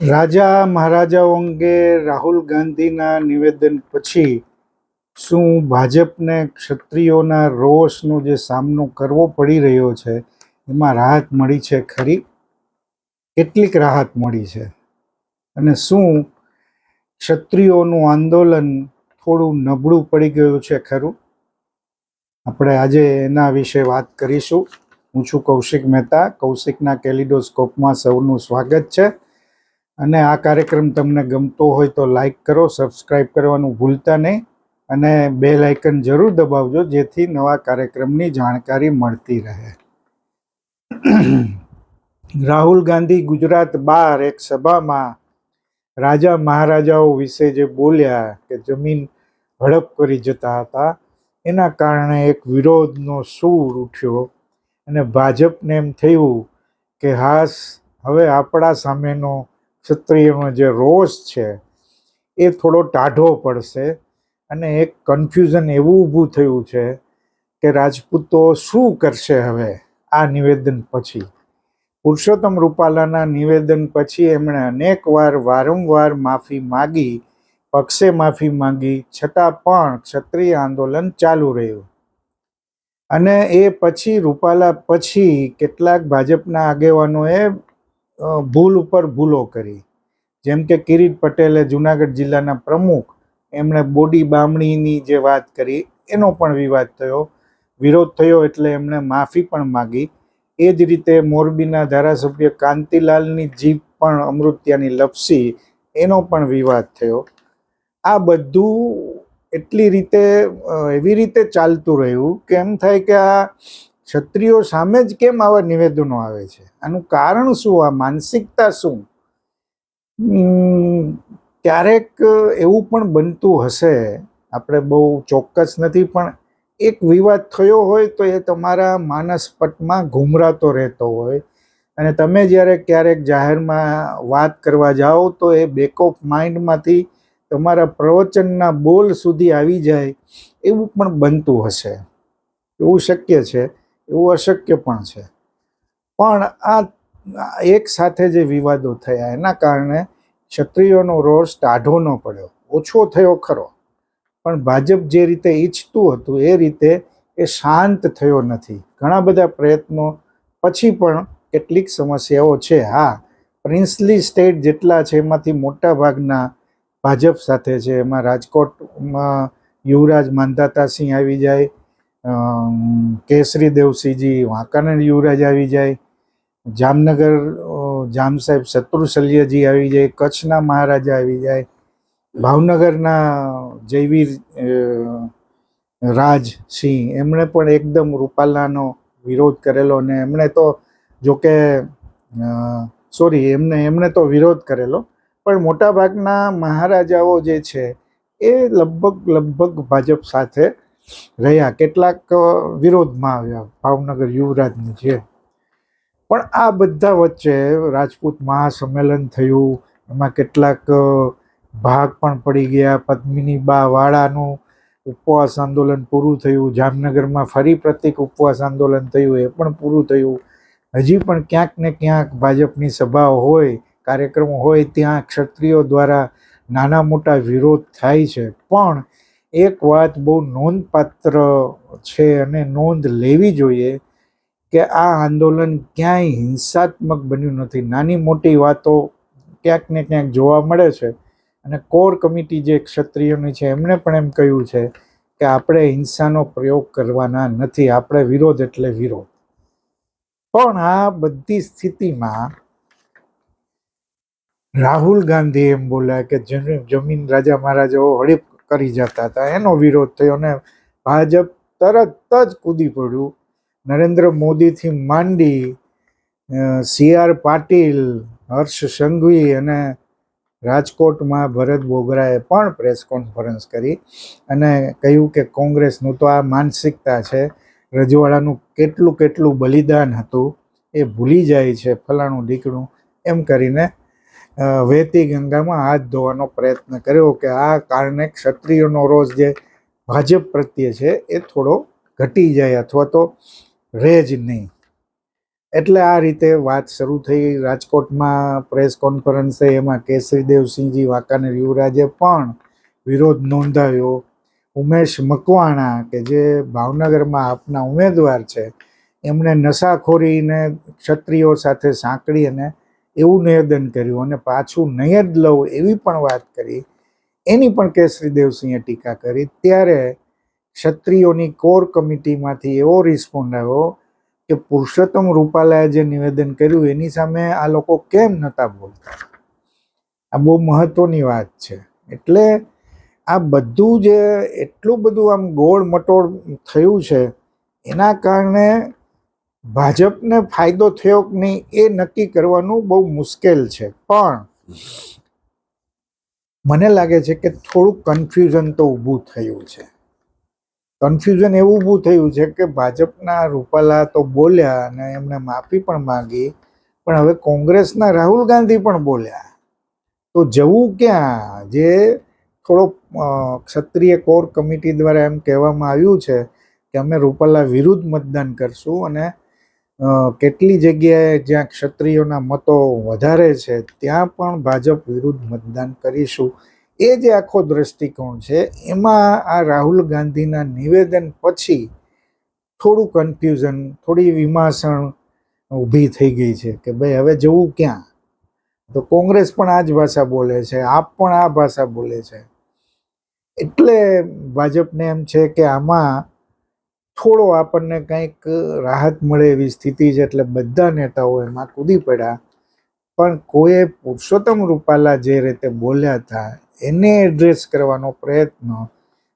રાજા મહારાજાઓ અંગે રાહુલ ગાંધીના નિવેદન પછી શું ભાજપને ક્ષત્રિયોના રોષનો જે સામનો કરવો પડી રહ્યો છે, એમાં રાહત મળી છે ખરી? કેટલીક રાહત મળી છે. અને શું ક્ષત્રિયોનું આંદોલન થોડું નબળું પડી ગયું છે ખરું? આપણે આજે એના વિશે વાત કરીશું. હું છું કૌશિક મહેતા. કૌશિકના કેલિડોસ્કોપમાં સૌનું સ્વાગત છે. અને આ કાર્યક્રમ તમને ગમતો હોય તો લાઈક કરો સબસ્ક્રાઈબ કરવાનું ભૂલતા નહીં અને બે લાઇકન જરૂર દબાવજો જેથી નવા કાર્યક્રમની જાણકારી મળતી રહે. રાહુલ ગાંધી ગુજરાત બહાર એક સભામાં રાજા મહારાજાઓ વિશે જે બોલ્યા કે જમીન હડપ કરી જતા હતા, એના કારણે એક વિરોધનો સૂર ઉઠ્યો અને ભાજપને એમ થયું કે હાસ, હવે આપણા સામેનો ક્ષત્રિયનો જે રોષ છે, એ થોડો ટાઢો પડશે અને એક કન્ફ્યુઝન એવું ઊભું થયું છે કે રાજપૂતો શું કરશે હવે આ નિવેદન પછી? પુરુષોત્તમ રૂપાલાના નિવેદન પછી એમણે અનેકવાર વારંવાર માફી માગી, પક્ષે માફી માંગી, છતાં પણ ક્ષત્રિય આંદોલન ચાલુ રહ્યું. અને એ પછી રૂપાલા પછી કેટલાક ભાજપના આગેવાનોએ ભૂલ ઉપર ભૂલો કરી. જેમ કે કિરીટ પટેલે જુનાગઢ જિલ્લાના પ્રમુખ એમણે બોડી બામણીની જે વાત કરી, એનો પણ વિવાદ થયો. વિરોધ થયો એટલે એમણે માફી પણ માગી. એ જ રીતે મોરબીના ધારાસભ્ય કાંતિલાલની જીભ પણ અમૃત્યાની લપસી, એનો પણ વિવાદ થયો. આ બધું એટલી રીતે એવી રીતે ચાલતું રહ્યું કે એમ થાય કે આ ક્ષત્રિયો સામે જ કેમ આવા નિવેદનો આવે છે? આનું કારણ શું? આ માનસિકતા શું? ક્યારેક એવું પણ બનતું હશે, આપણે બહુ ચોક્કસ નથી, પણ એક વિવાદ થયો હોય તો એ તમારા માનસપટમાં ઘૂમરાતો રહેતો હોય. અને તમે જ્યારે ક્યારેક જાહેરમાં વાત કરવા જાઓ તો એ બેક ઓફ માઇન્ડમાંથી તમારા પ્રવચનના બોલ સુધી આવી જાય, એવું પણ બનતું હશે. એવું શક્ય છે. એવું અશક્ય પણ છે. પણ આ એક સાથે જે વિવાદો થયા, એના કારણે ક્ષત્રિયોનો રોષ ટાઢો ન પડ્યો. ઓછો થયો ખરો. પણ ભાજપ જે રીતે ઈચ્છતું હતું, એ રીતે એ શાંત થયો નથી. ઘણા બધા પ્રયત્નો પછી પણ કેટલીક સમસ્યાઓ છે. હા, પ્રિન્સલી સ્ટેટ જેટલા છે, એમાંથી મોટા ભાગના ભાજપ સાથે છે. એમાં રાજકોટમાં યુવરાજ માંધાતાસિંહ આવી જાય કેસરી દેવસિંહજી વાંકાનેર યુવરાજ આવી જાય. જામનગર જામ સાહેબ શત્રુશલ્યજી આવી જાય. કચ્છના મહારાજા આવી જાય. ભાવનગરના જયવીર રાજસિંહ એમણે પણ એકદમ રૂપાલાનો વિરોધ કરેલો અને એમણે તો જોકે સોરી, એમને, એમણે તો વિરોધ કરેલો. પણ મોટાભાગના મહારાજાઓ જે છે, એ લગભગ લગભગ ભાજપ સાથે રહ્યા. કેટલાક વિરોધમાં આવ્યા. ભાવનગર યુવરાજની છે પણ આ બધા વચ્ચે રાજપૂત મહાસંમેલન થયું. એમાં કેટલાક ભાગ પણ પડી ગયા. પદ્મિની બા વાળાનું ઉપવાસ આંદોલન પૂરું થયું. જામનગરમાં ફરી પ્રતિક ઉપવાસ આંદોલન થયું. એ પણ પૂરું થયું. હજી પણ ક્યાંક ને ક્યાંક ભાજપની સભાઓ હોય, કાર્યક્રમો હોય, ત્યાં ક્ષત્રિયો દ્વારા નાના મોટા વિરોધ થાય છે. પણ એક વાત બહુ નોંધપાત્ર છે અને નોંધ લેવી જોઈએ કે આ આંદોલન ક્યાંય હિંસાત્મક બન્યું નથી. નાની મોટી વાતો ક્યાંક ને ક્યાંક જોવા મળે છે અને કોર કમિટી જે ક્ષત્રિયોની છે, એમણે પણ એમ કહ્યું છે કે આપણે હિંસાનો પ્રયોગ કરવાના નથી, આપણે વિરોધ એટલે વિરોધ. પણ આ બધી સ્થિતિમાં રાહુલ ગાંધી એમ બોલ્યા કે જમીન રાજા મહારાજાઓ હડપ કરી જતા હતા. એનો વિરોધ થયો અને ભાજપ તરત જ કૂદી પડ્યું. નરેન્દ્ર મોદીથી માંડી સી આર પાટીલ, હર્ષ સંઘવી અને રાજકોટમાં ભરત બોગરાએ પણ પ્રેસ કોન્ફરન્સ કરી અને કહ્યું કે કોંગ્રેસનું તો આ માનસિકતા છે. રજવાડાનું કેટલું કેટલું બલિદાન હતું એ ભૂલી જાય છે ફલાણું ઢીકણું. એમ કરીને વહેતી ગંગામાં હાથ ધોવાનો પ્રયત્ન કર્યો કે આ કારણે ક્ષત્રિયોનો રોષ જે ભાજપ પ્રત્યે છે એ થોડો ઘટી જાય અથવા તો રહે જ નહીં. એટલે આ રીતે વાત શરૂ થઈ રાજકોટમાં પ્રેસ કોન્ફરન્સ થઈ એમાં કેસરીદેવસિંહજી વાંકાનેર યુવરાજે પણ વિરોધ નોંધાવ્યો ઉમેશ મકવાણા, કે જે ભાવનગરમાં આપના ઉમેદવાર છે, એમણે નશાખોરીને ક્ષત્રિયો સાથે સાંકળી અને એવું નિવેદન કર્યું અને પાછું નહીં જ લઉં એવી પણ વાત કરી. એની પણ કેસરી દેવસિંહે ટીકા કરી. ત્યારે ક્ષત્રિયોની કોર કમિટીમાંથી એવો રિસ્પોન્ડ આવ્યો કે પુરુષોત્તમ રૂપાલાએ જે નિવેદન કર્યું એની સામે આ લોકો કેમ નહોતા બોલતા? આ બહુ મહત્વની વાત છે. એટલે આ બધું જે એટલું બધું આમ ગોળ મટોળ થયું છે, એના કારણે ભાજપને ફાયદો થયો કે નહીં એ નક્કી કરવાનું બહુ મુશ્કેલ છે. પણ મને લાગે છે કે થોડુંક કન્ફ્યુઝન તો ઊભું થયું છે. કન્ફ્યુઝન એવું ઊભું થયું છે કે ભાજપના રૂપાલા તો બોલ્યા અને એમણે માફી પણ માંગી, પણ હવે કોંગ્રેસના રાહુલ ગાંધી પણ બોલ્યા. તો જવું ક્યાં? જે થોડો ક્ષત્રિય કોર કમિટી દ્વારા એમ કહેવામાં આવ્યું છે કે અમે રૂપાલા વિરુદ્ધ મતદાન કરશું અને કેટલી જગ્યાએ જ્યાં ક્ષત્રિયોના મતો વધારે છે, ત્યાં પણ ભાજપ વિરુદ્ધ મતદાન કરીશું. એ જે આખો દ્રષ્ટિકોણ છે, એમાં આ રાહુલ ગાંધીના નિવેદન પછી થોડું કન્ફ્યુઝન થોડી વિમાસણ ઊભી થઈ ગઈ છે કે ભાઈ હવે જવું ક્યાં? તો કોંગ્રેસ પણ આ જ ભાષા બોલે છે, આપ પણ આ ભાષા બોલે છે. એટલે ભાજપને એમ છે કે આમાં થોડો આપણને કંઈક રાહત મળે એવી સ્થિતિ છે એટલે બધા નેતાઓ એમાં કૂદી પડ્યા. પણ કોઈએ પુરુષોત્તમ રૂપાલા જે રીતે બોલ્યા હતા, એને એડ્રેસ કરવાનો પ્રયત્ન,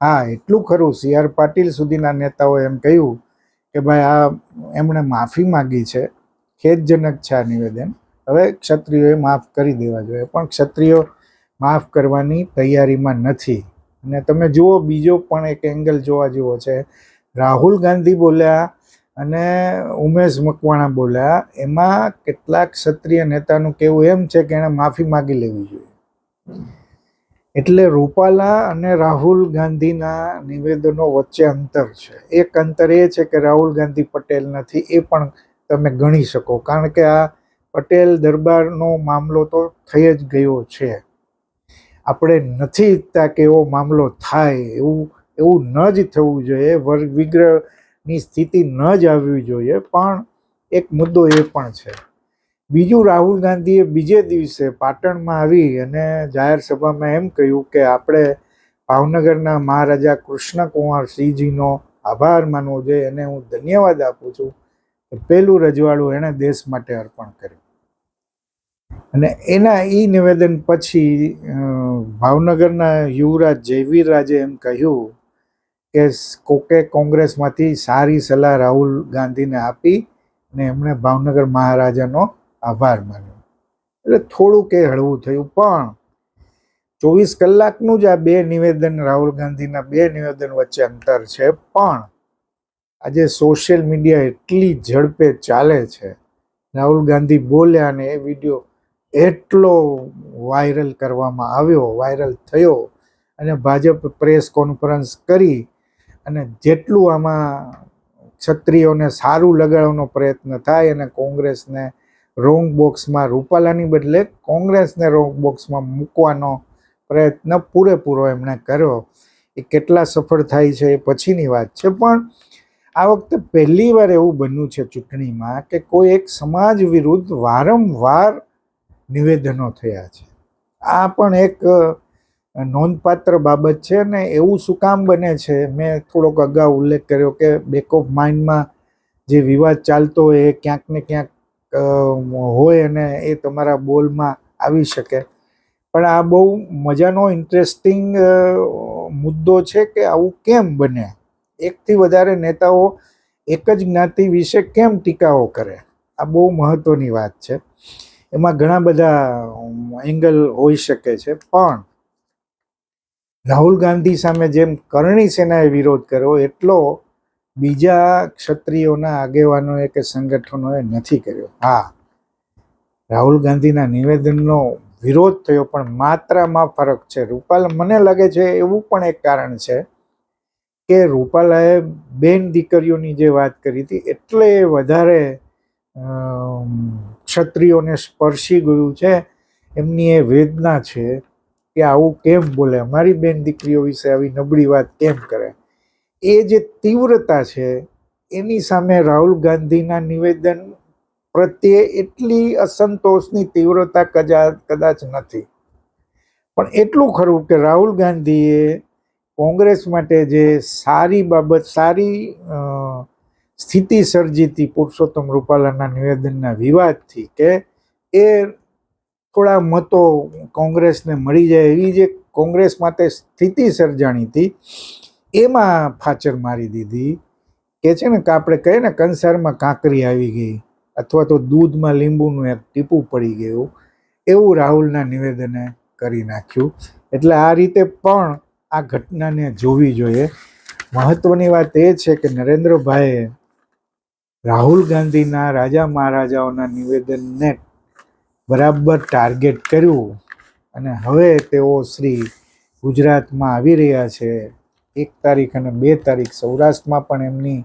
હા, એટલું ખરું. સી આર પાટીલ સુધીના નેતાઓએ એમ કહ્યું કે ભાઈ, આ એમણે માફી માગી છે, ખેદજનક છે આ નિવેદન. હવે ક્ષત્રિયોએ માફ કરી દેવા જોઈએ. પણ ક્ષત્રિયો માફ કરવાની તૈયારીમાં નથી. અને તમે જુઓ, બીજો પણ એક એંગલ જોવા જેવો છે. રાહુલ ગાંધી બોલ્યા અને ઉમેશ મકવાણા બોલ્યા, એમાં કેટલાક ક્ષત્રિય નેતાનું કહેવું એમ છે કે એણે માફી માગી લેવી જોઈએ. એટલે રૂપાલા અને રાહુલ ગાંધીના નિવેદનો વચ્ચે અંતર છે. એક અંતર એ છે કે રાહુલ ગાંધી પટેલ નથી, એ પણ તમે ગણી શકો. કારણ કે આ પટેલ દરબારનો મામલો તો થઈ જ ગયો છે. આપણે નથી ઈચ્છતા કે એવો મામલો થાય એવું એવું ન જ થવું જોઈએ, વર્ગ વિગ્રહની સ્થિતિ ન જ આવવી જોઈએ, પણ એક મુદ્દો એ પણ છે. બીજું, રાહુલ ગાંધીએ બીજે દિવસે પાટણમાં આવી અને જાહેર સભામાં એમ કહ્યું કે, આપણે ભાવનગરના મહારાજા કૃષ્ણકુમાર સિંહજીનો આભાર માનવો જોઈએ એને હું ધન્યવાદ આપું છું. કે પહેલું રજવાડું એણે દેશ માટે અર્પણ કર્યું. અને એના એ નિવેદન પછી ભાવનગરના યુવરાજ જયવીર રાજે એમ કહ્યું કે કોકે કોંગ્રેસમાંથી સારી સલાહ રાહુલ ગાંધીને આપી અને એમણે ભાવનગર મહારાજાનો આભાર માન્યો. એટલે થોડુંક એ હળવું થયું, પણ ચોવીસ કલાકનું જ આ બે નિવેદન રાહુલ ગાંધીના બે નિવેદન વચ્ચે અંતર છે, પણ આજે સોશિયલ મીડિયા એટલી ઝડપે ચાલે છે. રાહુલ ગાંધી બોલ્યા અને એ વીડિયો એટલો વાયરલ કરવામાં આવ્યો, વાયરલ થયો અને ભાજપ પ્રેસ કોન્ફરન્સ કરી અને જેટલું આમાં ક્ષત્રિયોને સારું લગાડવાનો પ્રયત્ન થાય અને કોંગ્રેસને રોંગ બોક્સમાં રૂપાલાની બદલે કોંગ્રેસને રોંગ બોક્સમાં મૂકવાનો પ્રયત્ન પૂરેપૂરો એમણે કર્યો. એ કેટલા સફળ થાય છે એ પછીની વાત છે. પણ આ વખતે પહેલી વાર એવું બન્યું છે ચૂંટણીમાં કે કોઈ એક સમાજ વિરુદ્ધ વારંવાર નિવેદનો થયા છે. આ પણ એક નોંધપાત્ર બાબત છે ને એવું શું કામ બને છે? મેં થોડોક અગાઉ ઉલ્લેખ કર્યો કે બેક ઓફ માઇન્ડમાં જે વિવાદ ચાલતો હોય એ ક્યાંક ને ક્યાંક હોય અને એ તમારા બોલમાં આવી શકે. પણ આ બહુ મજાનો ઇન્ટરેસ્ટિંગ મુદ્દો છે કે આવું કેમ બને? એકથી વધારે નેતાઓ એક જ જ્ઞાતિ વિશે કેમ ટીકાઓ કરે? આ બહુ મહત્ત્વની વાત છે. એમાં ઘણા બધા એંગલ હોઈ શકે છે. પણ રાહુલ ગાંધી સામે જેમ કરણી સેનાએ વિરોધ કર્યો, એટલો બીજા ક્ષત્રિયોના આગેવાનોએ કે સંગઠનોએ નથી કર્યો. હા, રાહુલ ગાંધીના નિવેદનનો વિરોધ થયો, પણ માત્રામાં ફરક છે. રૂપાલા, મને લાગે છે એવું પણ એક કારણ છે કે રૂપાલાએ બેન દીકરીઓની જે વાત કરી હતી, એટલે વધારે ક્ષત્રિયોને સ્પર્શી ગયું છે. એમની એ વેદના છે કે આવું કેમ બોલે? અમારી બેન દીકરીઓ વિશે આવી નબળી વાત કેમ કરે? એ જે તીવ્રતા છે, એની સામે રાહુલ ગાંધીના નિવેદન પ્રત્યે એટલી અસંતોષની તીવ્રતા કજા- કદાચ નથી. પણ એટલું ખરું કે રાહુલ ગાંધીએ કોંગ્રેસ માટે જે સારી બાબત, સારી સ્થિતિ સર્જી હતી પુરુષોત્તમ રૂપાલાના નિવેદનના વિવાદથી કે એ થોડા મતો કોંગ્રેસને મળી જાય એવી જે કોંગ્રેસ માટે સ્થિતિ સર્જાણી હતી, એમાં ફાચર મારી દીધી કે છે ને કે આપણે કહીએ ને કંસારમાં કાંકરી આવી ગઈ અથવા તો દૂધમાં લીંબુનું એક ટીપું પડી ગયું, એવું રાહુલના નિવેદને કરી નાખ્યું. એટલે આ રીતે પણ આ ઘટનાને જોવી જોઈએ. મહત્વની વાત એ છે કે નરેન્દ્રભાઈએ રાહુલ ગાંધીના રાજા મહારાજાઓના નિવેદનને બરાબર ટાર્ગેટ કર્યું અને હવે તેઓ શ્રી ગુજરાતમાં આવી રહ્યા છે. એક તારીખ અને બે તારીખ સૌરાષ્ટ્રમાં પણ એમની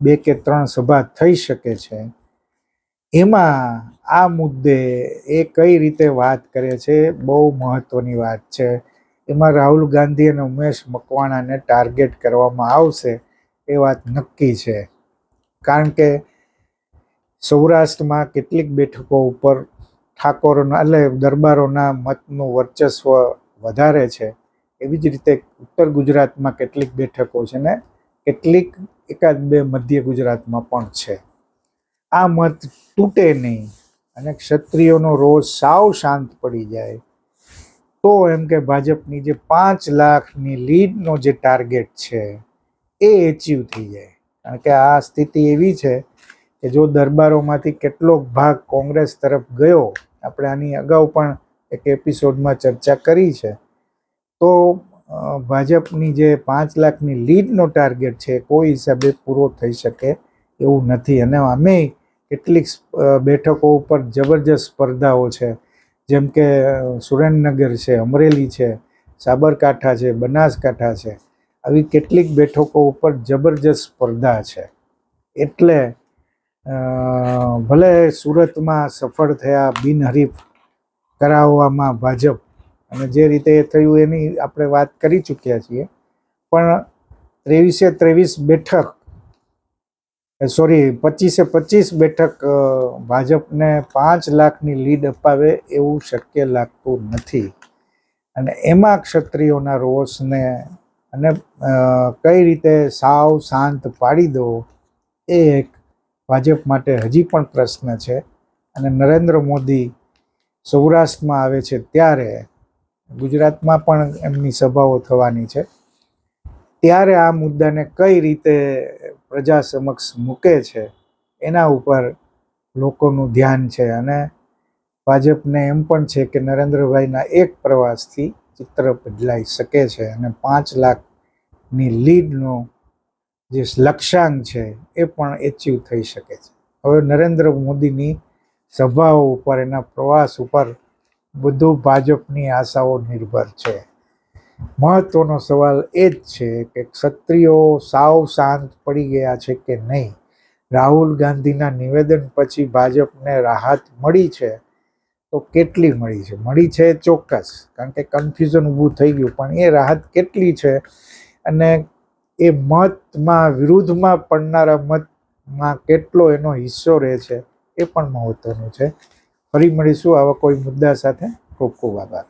બે કે ત્રણ સભા થઈ શકે છે. એમાં આ મુદ્દે એ કઈ રીતે વાત કરે છે બહુ મહત્વની વાત છે. એમાં રાહુલ ગાંધી અને ઉમેશ મકવાણાને ટાર્ગેટ કરવામાં આવશે એ વાત નક્કી છે. કારણ કે સૌરાષ્ટ્રમાં કેટલીક બેઠકો ઉપર ઠાકોરોના, એટલે દરબારોના મતનું વર્ચસ્વ વધારે છે. એવી જ રીતે ઉત્તર ગુજરાતમાં કેટલીક બેઠકો છે ને, કેટલીક એકાદ બે મધ્ય ગુજરાતમાં પણ છે. આ મત તૂટે નહીં અને ક્ષત્રિયોનો રોજ સાવ શાંત પડી જાય. તો એમ કે ભાજપની જે પાંચ લાખની લીડનો જે ટાર્ગેટ છે, એ એચીવ થઈ જાય. કારણ કે આ સ્થિતિ એવી છે કે જો દરબારોમાંથી કેટલોક ભાગ કોંગ્રેસ તરફ ગયો આપણે આની અગાઉ પણ એક એપિસોડમાં ચર્ચા કરી છે. તો ભાજપની જે પાંચ લાખની લીડનો ટાર્ગેટ છે, કોઈ હિસાબે પૂરો થઈ શકે એવું નથી. અને અમે કેટલીક બેઠકો ઉપર જબરજસ્ત સ્પર્ધાઓ છે. જેમ કે સુરેન્દ્રનગર છે, અમરેલી છે, સાબરકાંઠા છે, બનાસકાંઠા છે. આવી કેટલીક બેઠકો ઉપર જબરજસ્ત સ્પર્ધા છે. એટલે ભલે સુરતમાં સફળ થયા, બિનહરીફ કરાવવામાં ભાજપ, અને જે રીતે થયું એની આપણે વાત કરી ચૂક્યા છીએ. પણ ત્રેવીસે ત્રેવીસ બેઠક સોરી, પચીસે પચીસ બેઠક ભાજપને પાંચ લાખની લીડ અપાવે એવું શક્ય લાગતું નથી. અને એમાં ક્ષત્રિયોના રોષને અને કઈ રીતે સાવ શાંત પાડી દો, એ એક ભાજપ માટે હજી પણ પ્રશ્ન છે અને નરેન્દ્ર મોદી સૌરાષ્ટ્રમાં આવે છે ત્યારે ગુજરાતમાં પણ એમની સભાઓ થવાની છે. ત્યારે આ મુદ્દાને કઈ રીતે પ્રજા સમક્ષ મૂકે છે એના ઉપર લોકોનું ધ્યાન છે અને ભાજપને એમ પણ છે કે નરેન્દ્રભાઈના એક પ્રવાસથી ચિત્ર બદલાઈ શકે છે અને પાંચ લાખની લીડનો જે લક્ષ્યાંક છે, એ પણ એચિવ થઈ શકે છે. હવે નરેન્દ્ર મોદીની સભાઓ ઉપર, એના પ્રવાસ ઉપર બધું ભાજપની આશાઓ નિર્ભર છે. મહત્વનો સવાલ એ જ છે કે ક્ષત્રિયો સાવ શાંત પડી ગયા છે કે નહીં? રાહુલ ગાંધીના નિવેદન પછી ભાજપને રાહત મળી છે? તો કેટલી મળી છે? મળી છે ચોક્કસ, કારણ કે કન્ફ્યુઝન ઊભું થઈ ગયું, પણ એ રાહત કેટલી છે? અને એ મતમાં, વિરુદ્ધમાં પડનારા મતમાં કેટલો એનો હિસ્સો રહે છે એ પણ મહત્વનું છે. ફરી મળીશું આવા કોઈ મુદ્દા સાથે. ખૂબ ખૂબ આભાર.